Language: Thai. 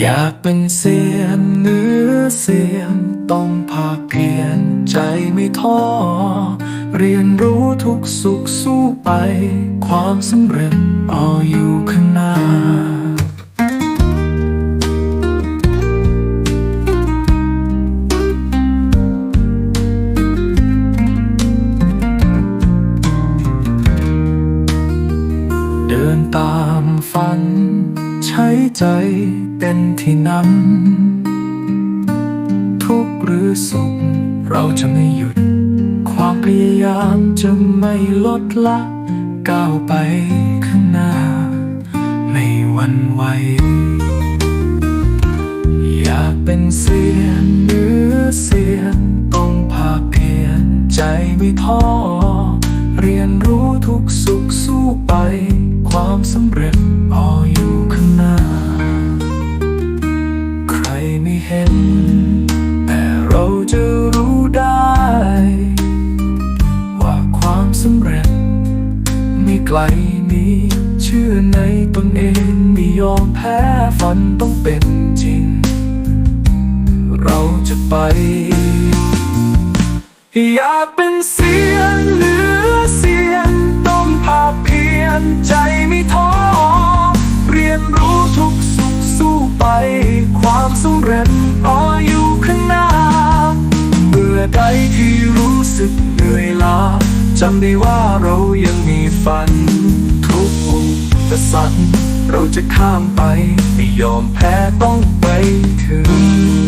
อยากเป็นเสียนเนื้อเสียนต้องภาคเพียรใจไม่ท้อ เรียนรู้ทุกสุขสู้ไป ความสำเร็จรออยู่ข้างหน้าเดินตามฝัน ช้ใจเป็นที่นำทุกหรือสุข เราจะไม่หยุด ความพยายามจะไม่ลดละก้าวไปข้างหน้า ไม่หวันไหวอยากเป็นเสียนเนื้อเสียนต้องภาเพียรใจไม่ท้อเรียนรู้ทุกสุขสู้ไป ไกลนี้ เชื่อในตนเองไม่ยอมแพ้ฝันต้องเป็นจริง เราจะไป อยากเป็นเสียงเหนือเสียงต้องภาคเพียรใจไม่ท้อเรียนรู้ทุกสุขสู้ไป ความสำเร็จรออยู่ข้างหน้าเมื่อใดที่รู้สึกเหนื่อยล้าจำได้ว่าเรายังมีฝัน ปสรรคเราจะข้ามไป ไม่ยอมแพ้ต้องไปถึง